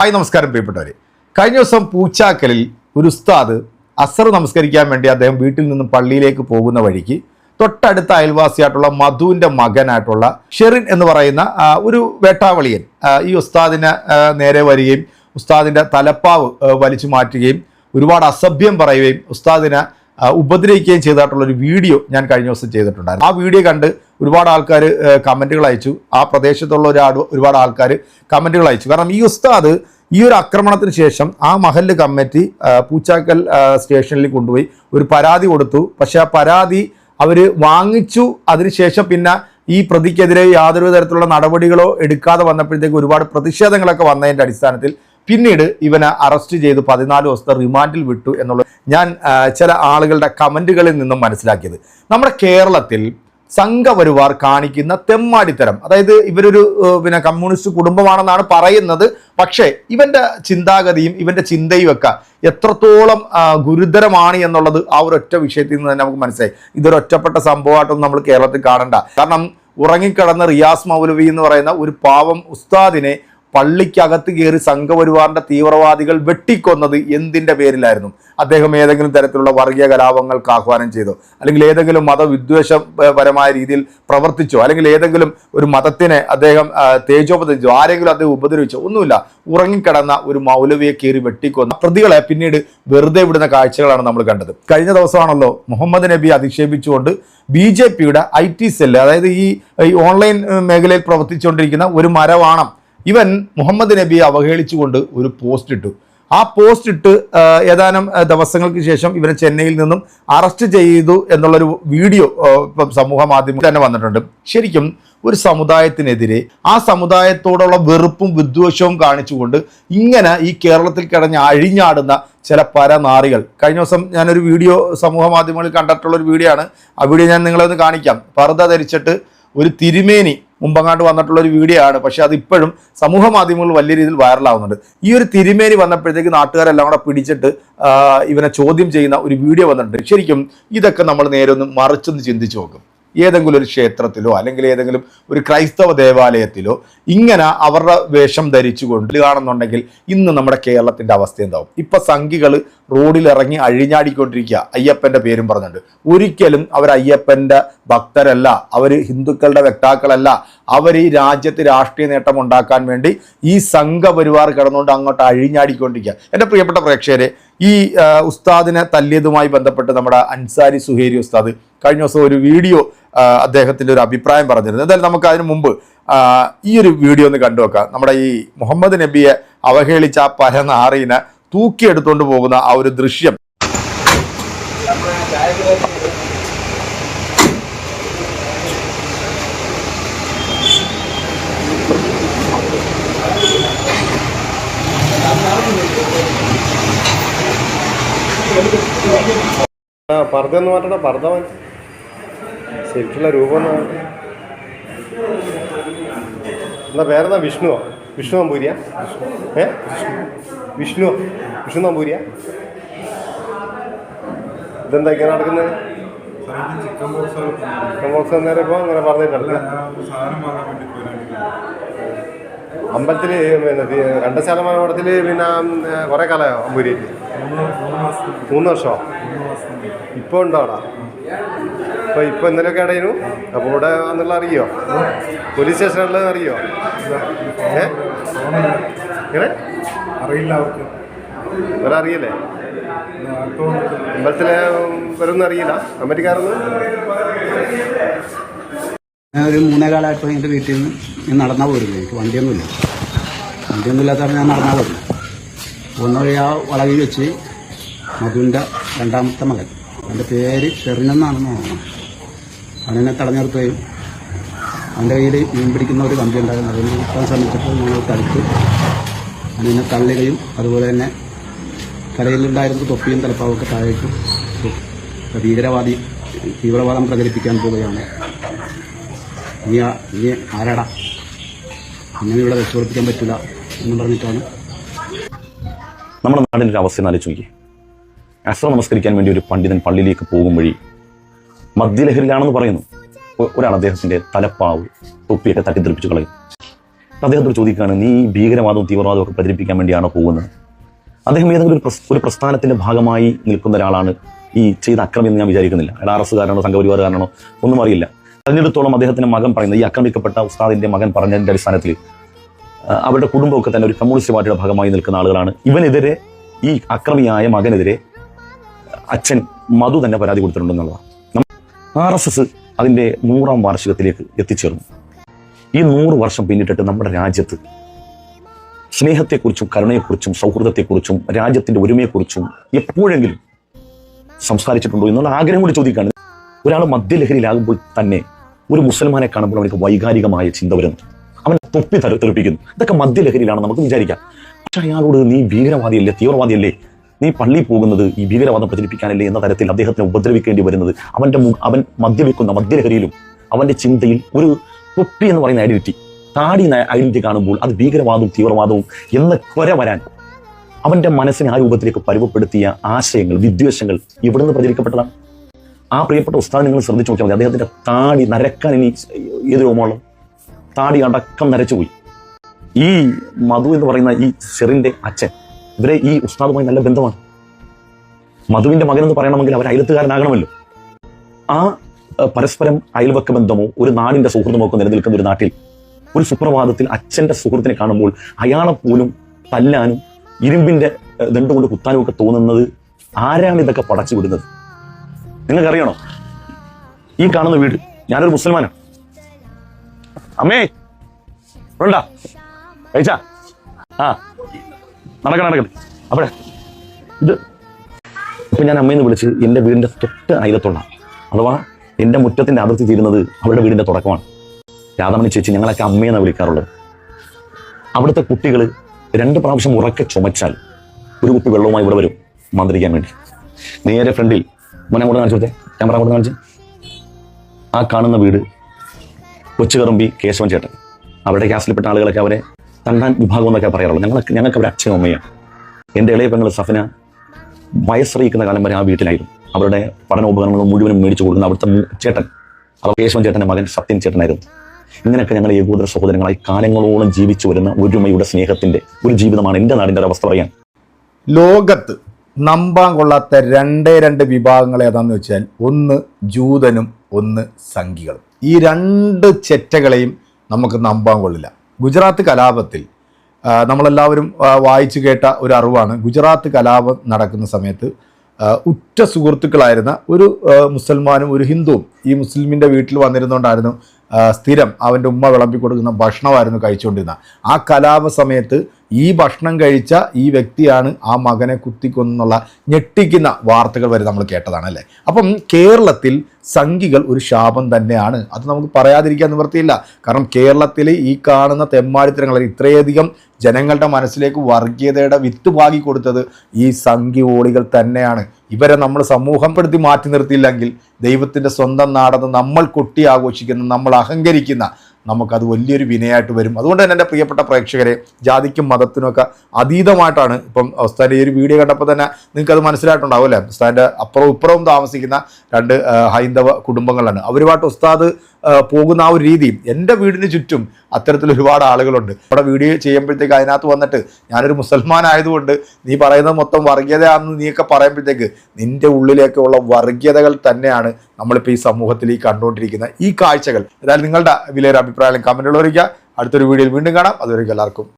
Hi നമസ്കാരം പ്രിയപ്പെട്ടവരെ. കഴിഞ്ഞ ദിവസം പൂച്ചാക്കലിൽ ഒരു ഉസ്താദ് അസർ നമസ്കരിക്കാൻ വേണ്ടി അദ്ദേഹം വീട്ടിൽ നിന്നും പള്ളിയിലേക്ക് പോകുന്ന വഴിക്ക് തൊട്ടടുത്ത അയൽവാസിയായിട്ടുള്ള മധുവിന്റെ മകനായിട്ടുള്ള ഷെറിൻ എന്ന് പറയുന്ന ഒരു വേട്ടാവളിയൻ ഈ ഉസ്താദിനെ നേരെ വരികയും ഉസ്താദിന്റെ തലപ്പാവ് വലിച്ചു മാറ്റുകയും ഒരുപാട് അസഭ്യം പറയുകയും ഉസ്താദിനെ ഉപദ്രവിക്കുകയും ചെയ്തതായിട്ടുള്ള ഒരു വീഡിയോ ഞാൻ കഴിഞ്ഞ ദിവസം ചെയ്തിട്ടുണ്ടായിരുന്നു. ആ വീഡിയോ കണ്ട് ഒരുപാട് ആൾക്കാർ കമന്റുകൾ അയച്ചു. ആ പ്രദേശത്തുള്ള ഒരാട് ഒരുപാട് ആൾക്കാർ കമന്റുകൾ അയച്ചു. കാരണം ഈ ഉസ്താദ് ഈ ഒരു ആക്രമണത്തിന് ശേഷം ആ മഹല്ല് കമ്മിറ്റി പൂച്ചാക്കൽ സ്റ്റേഷനിൽ കൊണ്ടുപോയി ഒരു പരാതി കൊടുത്തു. പക്ഷേ ആ പരാതി അവർ വാങ്ങിച്ചു. അതിനുശേഷം പിന്നെ ഈ പ്രതിക്കെതിരെ യാതൊരു തരത്തിലുള്ള നടപടികളോ എടുക്കാതെ വന്നപ്പോഴത്തേക്ക് ഒരുപാട് പ്രതിഷേധങ്ങളൊക്കെ വന്നതിന്റെ അടിസ്ഥാനത്തിൽ പിന്നീട് ഇവനെ അറസ്റ്റ് ചെയ്ത് പതിനാല് ദിവസത്തെ റിമാൻഡിൽ വിട്ടു എന്നുള്ളത് ഞാൻ ചില ആളുകളുടെ കമന്റുകളിൽ നിന്നും മനസ്സിലാക്കിയത്. നമ്മുടെ കേരളത്തിൽ സംഘപരിവാർ കാണിക്കുന്ന തെമ്മാടിത്തരം അതായത് ഇവരൊരു പിന്നെ കമ്മ്യൂണിസ്റ്റ് കുടുംബമാണെന്നാണ് പറയുന്നത് പക്ഷേ ഇവന്റെ ചിന്താഗതിയും ഇവന്റെ ചിന്തയും ഒക്കെ എത്രത്തോളം ഗുരുതരമാണ് എന്നുള്ളത് ആ ഒരൊറ്റ വിഷയത്തിൽ നിന്ന് തന്നെ നമുക്ക് മനസ്സിലായി. ഇതൊരു ഒറ്റപ്പെട്ട സംഭവമായിട്ടൊന്നും നമ്മൾ കേരളത്തിൽ കാണണ്ട. കാരണം ഉറങ്ങിക്കിടന്ന റിയാസ് മൗലവി എന്ന് പറയുന്ന ഒരു പാവം ഉസ്താദിനെ പള്ളിക്കകത്ത് കയറി സംഘപരിവാറിന്റെ തീവ്രവാദികൾ വെട്ടിക്കൊന്നത് എന്തിന്റെ പേരിലായിരുന്നു? അദ്ദേഹം ഏതെങ്കിലും തരത്തിലുള്ള വർഗീയ കലാപങ്ങൾക്ക് ആഹ്വാനം ചെയ്തോ? അല്ലെങ്കിൽ ഏതെങ്കിലും മതവിദ്വേഷപരമായ രീതിയിൽ പ്രവർത്തിച്ചോ? അല്ലെങ്കിൽ ഏതെങ്കിലും ഒരു മതത്തിനെ അദ്ദേഹം തേജോപതിച്ചോ ആരെങ്കിലും അദ്ദേഹം ഉപദ്രവിച്ചോ? ഒന്നുമില്ല. ഉറങ്ങിക്കിടന്ന ഒരു മൗലവിയെ കയറി വെട്ടിക്കൊന്ന പ്രതികളെ പിന്നീട് വെറുതെ വിടുന്ന കാഴ്ചകളാണ് നമ്മൾ കണ്ടത്. കഴിഞ്ഞ ദിവസമാണല്ലോ മുഹമ്മദ് നബി അധിക്ഷേപിച്ചുകൊണ്ട് ബി ജെ പിയുടെ ഐ ടി സെല്ല് അതായത് ഈ ഓൺലൈൻ മേഖലയിൽ പ്രവർത്തിച്ചുകൊണ്ടിരിക്കുന്ന ഒരു മരവാണം ഇവൻ മുഹമ്മദ് നബിയെ അവഹേളിച്ചുകൊണ്ട് ഒരു പോസ്റ്റ് ഇട്ടു. ആ പോസ്റ്റ് ഇട്ട് ഏതാനും ദിവസങ്ങൾക്ക് ശേഷം ഇവനെ ചെന്നൈയിൽ നിന്നും അറസ്റ്റ് ചെയ്തു എന്നുള്ളൊരു വീഡിയോ ഇപ്പം സമൂഹ മാധ്യമത്തിൽ തന്നെ വന്നിട്ടുണ്ട്. ശരിക്കും ഒരു സമുദായത്തിനെതിരെ ആ സമുദായത്തോടുള്ള വെറുപ്പും വിദ്വേഷവും കാണിച്ചുകൊണ്ട് ഇങ്ങനെ ഈ കേരളത്തിൽ കിടഞ്ഞ് അഴിഞ്ഞാടുന്ന ചില പരനാറികൾ. കഴിഞ്ഞ ദിവസം ഞാനൊരു വീഡിയോ സമൂഹ മാധ്യമങ്ങളിൽ കണ്ടിട്ടുള്ള ഒരു വീഡിയോ ആണ്. ആ വീഡിയോ ഞാൻ നിങ്ങളെ ഒന്ന് കാണിക്കാം. പർദ്ദ ധരിച്ചിട്ട് ഒരു തിരുമേനി മുമ്പങ്ങാണ്ട് വന്നിട്ടുള്ള ഒരു വീഡിയോ ആണ്. പക്ഷേ അത് ഇപ്പോഴും സമൂഹ മാധ്യമങ്ങളിൽ വലിയ രീതിയിൽ വൈറലാവുന്നുണ്ട് ഈ ഒരു തിരുമേനി വന്നപ്പോഴത്തേക്ക് നാട്ടുകാരെല്ലാം കൂടെ പിടിച്ചിട്ട് ഇവനെ ചോദ്യം ചെയ്യുന്ന ഒരു വീഡിയോ വന്നിട്ടുണ്ട്. ശരിക്കും ഇതൊക്കെ നമ്മൾ നേരെ ഒന്ന് മറിച്ചൊന്ന് ചിന്തിച്ചു നോക്കും. ഏതെങ്കിലും ഒരു ക്ഷേത്രത്തിലോ അല്ലെങ്കിൽ ഏതെങ്കിലും ഒരു ക്രൈസ്തവ ദേവാലയത്തിലോ ഇങ്ങനെ അവരുടെ വേഷം ധരിച്ചുകൊണ്ട് കാണുന്നുണ്ടെങ്കിൽ ഇന്ന് നമ്മുടെ കേരളത്തിന്റെ അവസ്ഥ എന്താവും? ഇപ്പം സംഘികൾ റോഡിലിറങ്ങി അഴിഞ്ഞാടിക്കൊണ്ടിരിക്കുക. അയ്യപ്പന്റെ പേരും പറഞ്ഞിട്ടുണ്ട്. ഒരിക്കലും അവർ അയ്യപ്പന്റെ ഭക്തരല്ല. അവർ ഹിന്ദുക്കളുടെ വ്യക്താക്കളല്ല അവർ ഈ രാജ്യത്ത് രാഷ്ട്രീയ നേട്ടം ഉണ്ടാക്കാൻ വേണ്ടി ഈ സംഘപരിവാർ കിടന്നുകൊണ്ട് അങ്ങോട്ട് അഴിഞ്ഞാടിക്കൊണ്ടിരിക്കുക. എന്റെ പ്രിയപ്പെട്ട പ്രേക്ഷകരെ ഈ ഉസ്താദിനെ തല്ലിയതുമായി ബന്ധപ്പെട്ട് നമ്മുടെ അൻസാരി സുഹേരി ഉസ്താദ് കഴിഞ്ഞ ദിവസം ഒരു വീഡിയോ അദ്ദേഹത്തിന്റെ ഒരു അഭിപ്രായം പറഞ്ഞിരുന്നു. എന്തായാലും നമുക്ക് അതിന് മുമ്പ് ഈ ഒരു വീഡിയോ ഒന്ന് കണ്ടു വെക്കാം നമ്മുടെ ഈ മുഹമ്മദ് നബിയെ അവഹേളിച്ച ആ പരനാറിനെ തൂക്കിയെടുത്തുകൊണ്ട് പോകുന്ന ആ ഒരു ദൃശ്യം. പർദ്ദ എന്ന് മാറ്റണ പർദ്ദ മാറ്റി ശരിക്കുള്ള രൂപം എന്നാ പേരെന്നാ? വിഷ്ണുവോ? വിഷ്ണു നമ്പൂരിയ ഏ? വിഷ്ണു. വിഷ്ണു നമ്പൂരിയ ഇതെന്താ ഇങ്ങനെ നടക്കുന്നത്? ചിക്കൻ ബോക്സ് അന്നേരം ഇപ്പോൾ അങ്ങനെ പറഞ്ഞിട്ടല്ല അമ്പലത്തിൽ പിന്നെ രണ്ട് കണ്ടശാല മഠത്തിൽ പിന്നെ കുറേ കാലമായോ അമ്പൂരിയിൽ മൂന്ന് വർഷമോ? ഇപ്പോൾ ഉണ്ടോ അവിടെ? ഇപ്പോൾ ഇപ്പോൾ ഇന്നലെയൊക്കെ അടയുന്നു അപ്പോൾ ഇവിടെ എന്നുള്ള അറിയോ? പോലീസ് സ്റ്റേഷനുള്ളത് അറിയോ? ഏ? ഇങ്ങനെ അറിയില്ല അവർക്ക്. ഇവരെ അറിയില്ലേ? ഇപ്പോൾ വന്നിട്ട് അമ്പലത്തിലെ ഇവരൊന്നും അറിയില്ല. അമേരിക്കാരൊന്നും? ഞാൻ ഒരു മൂന്നേകാലായപ്പോൾ എന്റെ വീട്ടിൽ നിന്ന് ഞാൻ നടന്നാൽ പോരുന്നു എനിക്ക് വണ്ടിയൊന്നുമില്ല. വണ്ടിയൊന്നും ഇല്ലാത്തപ്പോൾ ഞാൻ നടന്നാൽ പോരുന്നു പോകുന്ന വഴി ആ വളവിൽ വെച്ച് മധുവിന്റെ രണ്ടാമത്തെ മകൻ. എന്റെ പേര് ഷെറിനെന്നാണെന്ന് തോന്നുന്നു. അവനെന്നെ തടഞ്ഞിർത്തുകയും അവന്റെ കയ്യിൽ മീൻ പിടിക്കുന്ന ഒരു കമ്പി ഉണ്ടായിരുന്നു. അതിനെ കിട്ടാൻ ശ്രമിച്ചപ്പോൾ ഞങ്ങൾ തടുത്ത്. അതിനെ തള്ളുകയും അതുപോലെ തന്നെ കരയിലുണ്ടായിരുന്ന തൊപ്പിയും തലപ്പാവൊക്കെ താഴേക്കും ഭീകരവാദി തീവ്രവാദം പ്രചരിപ്പിക്കാൻ പോവുകയാണ്. നീ നീ ആരാടാ? അങ്ങനെ ഇവിടെ രക്ഷപ്പെടുത്തിക്കാൻ പറ്റില്ല എന്ന് പറഞ്ഞിട്ടാണ്. നമ്മുടെ നാടിന്റെ ഒരു അവസ്ഥ ആലോചിച്ച് നോക്കി അസ്ര നമസ്കരിക്കാൻ വേണ്ടി ഒരു പണ്ഡിതൻ പള്ളിയിലേക്ക് പോകും വഴി മദ്യലഹരിയിലാണെന്ന് പറയുന്നു. ഒരാൾ അദ്ദേഹത്തിന്റെ തലപ്പാവ് തൊപ്പിയൊക്കെ തട്ടിത്തെറിപ്പിച്ച് കളയും അദ്ദേഹത്തോട് ചോദിക്കുകയാണ് നീ ഭീകരവാദവും തീവ്രവാദവും ഒക്കെ പ്രചരിപ്പിക്കാൻ വേണ്ടിയാണോ പോകുന്നത്? അദ്ദേഹം ഏതെങ്കിലും ഒരു ഒരു പ്രസ്ഥാനത്തിന്റെ ഭാഗമായി നിൽക്കുന്ന ഒരാളാണ് ഈ ചെയ്ത അക്രമം എന്ന് ഞാൻ വിചാരിക്കുന്നില്ല. അയാൾ ആർ എസ് കാരനാണോ സംഘപരിവാറുകാരനോ ഒന്നും അറിയില്ല. അതിനിടത്തോളം അദ്ദേഹത്തിന്റെ മകൻ പറയുന്നത് ഈ ആക്രമിക്കപ്പെട്ട ഉസ്താദിന്റെ മകൻ പറഞ്ഞതിന്റെ അടിസ്ഥാനത്തിൽ അവരുടെ കുടുംബമൊക്കെ തന്നെ ഒരു കമ്മ്യൂണിസ്റ്റ് പാർട്ടിയുടെ ഭാഗമായി നിൽക്കുന്ന ആളുകളാണ്. ഇവനെതിരെ ഈ അക്രമിയായ മകനെതിരെ അച്ഛൻ മധു തന്നെ പരാതി കൊടുത്തിട്ടുണ്ടെന്നുള്ളതാണ്. ആർ എസ് എസ് അതിന്റെ നൂറാം വാർഷികത്തിലേക്ക് എത്തിച്ചേർന്നു. ഈ നൂറ് വർഷം പിന്നിട്ടിട്ട് നമ്മുടെ രാജ്യത്ത് സ്നേഹത്തെക്കുറിച്ചും കരുണയെക്കുറിച്ചും സൗഹൃദത്തെക്കുറിച്ചും രാജ്യത്തിന്റെ ഒരുമയെക്കുറിച്ചും എപ്പോഴെങ്കിലും സംസാരിച്ചിട്ടുണ്ടോ എന്നുള്ള ആഗ്രഹം കൂടി ചോദിക്കുകയാണ്. ഒരാൾ മദ്യലഹരിയിലാകുമ്പോൾ തന്നെ ഒരു മുസൽമാനെ കാണുമ്പോൾ അവനക്ക് വൈകാരികമായ ചിന്ത വരുന്നു അവൻ തൊപ്പി തെറിപ്പിക്കുന്നു ഇതൊക്കെ മദ്യലഹരിയിലാണ് നമുക്ക് വിചാരിക്കാം. പക്ഷെ അയാളോട് നീ ഭീകരവാദിയല്ലേ തീവ്രവാദിയല്ലേ? നീ പള്ളിയിൽ പോകുന്നത് ഈ ഭീകരവാദം പ്രചരിപ്പിക്കാനല്ലേ എന്ന തരത്തിൽ അദ്ദേഹത്തിന് ഉപദ്രവിക്കേണ്ടി വരുന്നത് അവന്റെ അവൻ മദ്യപിക്കുന്ന മദ്യലഹരിയിലും അവന്റെ ചിന്തയിൽ ഒരു തൊപ്പി എന്ന് പറയുന്ന ഐഡന്റിറ്റി താടി ഐഡന്റിറ്റി കാണുമ്പോൾ അത് ഭീകരവാദവും തീവ്രവാദവും എന്ന കൊര വരാൻ അവന്റെ മനസ്സിനെ ആ രൂപത്തിലേക്ക് പരുവപ്പെടുത്തിയ ആശയങ്ങൾ വിദ്വേഷങ്ങൾ ഇവിടെ നിന്ന് പ്രചരിക്കപ്പെട്ടതാണ്. ആ പ്രിയപ്പെട്ട ഉസ്താദ് നിങ്ങൾ ശ്രദ്ധിച്ചു നോക്കിയാൽ മതി. അദ്ദേഹത്തിന്റെ താടി നരക്കാൻ ഇനി ഏത് രോമമുള്ള താടി അടക്കം നരച്ചുപോയി. ഈ മധു എന്ന് പറയുന്ന ഈ ചെറിന്റെ അച്ഛൻ ഇവരെ ഈ ഉസ്താദുമായി നല്ല ബന്ധമാണ്. മധുവിന്റെ മകൻ എന്ന് പറയണമെങ്കിൽ അവർ അയലത്തുകാരനാകണമല്ലോ ആ പരസ്പരം അയൽവക്ക ബന്ധമോ ഒരു നാടിന്റെ സുഹൃത്തുമോ ഒക്കെ നിലനിൽക്കുന്ന ഒരു നാട്ടിൽ ഒരു സുപ്രഭാതത്തിൽ അച്ഛന്റെ സുഹൃത്തിനെ കാണുമ്പോൾ അയാളെ പോലും തല്ലാനും ഇരുമ്പിന്റെ ദണ്ടുകൊണ്ട് കൊണ്ട് കുത്താനും ഒക്കെ തോന്നുന്നത് ആരാണ് ഇതൊക്കെ പടച്ചു വിടുന്നത്? നിങ്ങൾക്കറിയണോ? ഈ കാണുന്ന വീട് ഞാനൊരു മുസൽമാനാണ്. അമ്മേ വേണ്ട കഴിച്ചാ? ആ. നടക്കണം നടക്കണം അവിടെ. ഇത് ഇപ്പം ഞാൻ അമ്മയെന്ന് വിളിച്ച് എന്റെ വീടിന്റെ തൊട്ട് അയലത്തുള്ള. അഥവാ എന്റെ മുറ്റത്തിന്റെ അതിർത്തി തീരുന്നത് അവരുടെ വീടിന്റെ തുടക്കമാണ്. രാധാമണി ചേച്ചി ഞങ്ങളൊക്കെ അമ്മയെന്നാണ് വിളിക്കാറുള്ളത്. അവിടുത്തെ കുട്ടികൾ രണ്ട് പ്രാവശ്യം ഉറക്കെ ചുമച്ചാൽ ഒരു കുപ്പി വെള്ളവുമായി ഇവിടെ വരും മന്ത്രിക്കാൻ വേണ്ടി. നേരെ ഫ്രണ്ടിൽ മോനെ കൂടെ കാണിച്ചു കൊടുത്തേ. ക്യാമറ കൂടെ കാണിച്ച്. ആ കാണുന്ന വീട് കൊച്ചുകറമ്പി കേശവൻ ചേട്ടൻ. അവരുടെ ക്യാസിൽപ്പെട്ട ആളുകളൊക്കെ അവരെ തണ്ടാൻ വിഭാഗം എന്നൊക്കെ പറയാറുള്ളൂ. ഞങ്ങൾ ഞങ്ങൾക്ക് അവർ അച്ഛനും അമ്മയാണ് എന്റെ ഇളയ പെങ്ങൾ സഫന വയസ്സറിയിക്കുന്ന കാലം വരെ ആ വീട്ടിലായിരുന്നു. അവരുടെ പഠനോപകരണങ്ങൾ മുഴുവനും മേടിച്ചു കൊടുക്കുന്ന അവിടുത്തെ ചേട്ടൻ അവർ ചേട്ടന്റെ മകൻ സത്യൻ ചേട്ടനായിരുന്നു. ഇങ്ങനെയൊക്കെ ഞങ്ങൾ ഏകോദര സഹോദരങ്ങളായി കാലങ്ങളോളം ജീവിച്ചു വരുന്ന ഒരുമയുടെ സ്നേഹത്തിന്റെ ഒരു ജീവിതമാണ് എന്റെ നാടിന്റെ അവസ്ഥ പറയാൻ. ലോകത്ത് നമ്പാൻ കൊള്ളാത്ത രണ്ടേ രണ്ട് വിഭാഗങ്ങൾ ഏതാണെന്ന് വെച്ചാൽ ഒന്ന് ജൂതനും ഒന്ന് സംഘികളും. ഈ രണ്ട് ചെറ്റകളെയും നമുക്ക് നമ്പാൻ കൊള്ളില്ല. ഗുജറാത്ത് കലാപത്തിൽ നമ്മളെല്ലാവരും വായിച്ചു കേട്ട ഒരു അറിവാണ് ഗുജറാത്ത് കലാപം നടക്കുന്ന സമയത്ത് ഉറ്റ സുഹൃത്തുക്കളായിരുന്ന ഒരു മുസൽമാനും ഒരു ഹിന്ദുവും ഈ മുസ്ലിമിന്റെ വീട്ടിൽ വന്നിരുന്നുകൊണ്ടായിരുന്നു സ്ഥിരം അവന്റെ ഉമ്മ വിളമ്പി കൊടുക്കുന്ന ഭക്ഷണമായിരുന്നു കഴിച്ചുകൊണ്ടിരുന്നത്. ആ കലാപ സമയത്ത് ഈ ഭക്ഷണം കഴിച്ച ഈ വ്യക്തിയാണ് ആ മകനെ കുത്തിക്കൊന്നുള്ള ഞെട്ടിക്കുന്ന വാർത്തകൾ വരെ നമ്മൾ കേട്ടതാണ് അല്ലേ? അപ്പം കേരളത്തിൽ സംഘികൾ ഒരു ശാപം തന്നെയാണ്. അത് നമുക്ക് പറയാതിരിക്കാൻ നിവൃത്തിയില്ല. കാരണം കേരളത്തിൽ ഈ കാണുന്ന തെമ്മാടിത്തരങ്ങൾ ഇത്രയധികം ജനങ്ങളുടെ മനസ്സിലേക്ക് വർഗീയതയുടെ വിത്ത് പാകി കൊടുത്തത് ഈ സംഘി ഓളികൾ തന്നെയാണ്. ഇവരെ നമ്മൾ സമൂഹപ്പെടുത്തി മാറ്റി നിർത്തിയില്ലെങ്കിൽ ദൈവത്തിന്റെ സ്വന്തം നാടെന്ന് നമ്മൾ കൊട്ടി ആഘോഷിക്കുന്ന നമ്മൾ അഹങ്കരിക്കുന്ന നമുക്കത് വലിയൊരു വിനയായിട്ട് വരും. അതുകൊണ്ട് തന്നെ എന്റെ പ്രിയപ്പെട്ട പ്രേക്ഷകരെ ജാതിക്കും മതത്തിനുമൊക്കെ അതീതമായിട്ടാണ് ഇപ്പം ഉസ്താന്റെ ഈ ഒരു വീഡിയോ കണ്ടപ്പോൾ തന്നെ നിങ്ങൾക്ക് അത് മനസ്സിലായിട്ടുണ്ടാവും അല്ലേ? ഉസ്താന്റെ അപ്പുറവും ഇപ്പുറവും താമസിക്കുന്ന രണ്ട് ഹൈന്ദവ കുടുംബങ്ങളാണ് അവരുമായിട്ട് ഉസ്താദ് പോകുന്ന ആ ഒരു രീതി എന്റെ വീടിന് ചുറ്റും അത്തരത്തിൽ ഒരുപാട് ആളുകളുണ്ട്. അവിടെ വീഡിയോ ചെയ്യുമ്പോഴത്തേക്ക് അതിനകത്ത് വന്നിട്ട് ഞാനൊരു മുസൽമാൻ ആയതുകൊണ്ട് നീ പറയുന്നത് മൊത്തം വർഗീയതയാണെന്ന് നീയൊക്കെ പറയുമ്പോഴത്തേക്ക് നിന്റെ ഉള്ളിലേക്കുള്ള വർഗീയതകൾ തന്നെയാണ് നമ്മളിപ്പോൾ ഈ സമൂഹത്തിൽ ഈ കണ്ടുകൊണ്ടിരിക്കുന്ന ഈ കാഴ്ചകൾ ഏതായാലും നിങ്ങളുടെ വിലയൊരു അഭിപ്രായം കമന്റുകൾ അറിയിക്കുക. അടുത്തൊരു വീഡിയോയിൽ വീണ്ടും കാണാം. അതുവരെയ്ക്കും എല്ലാവർക്കും.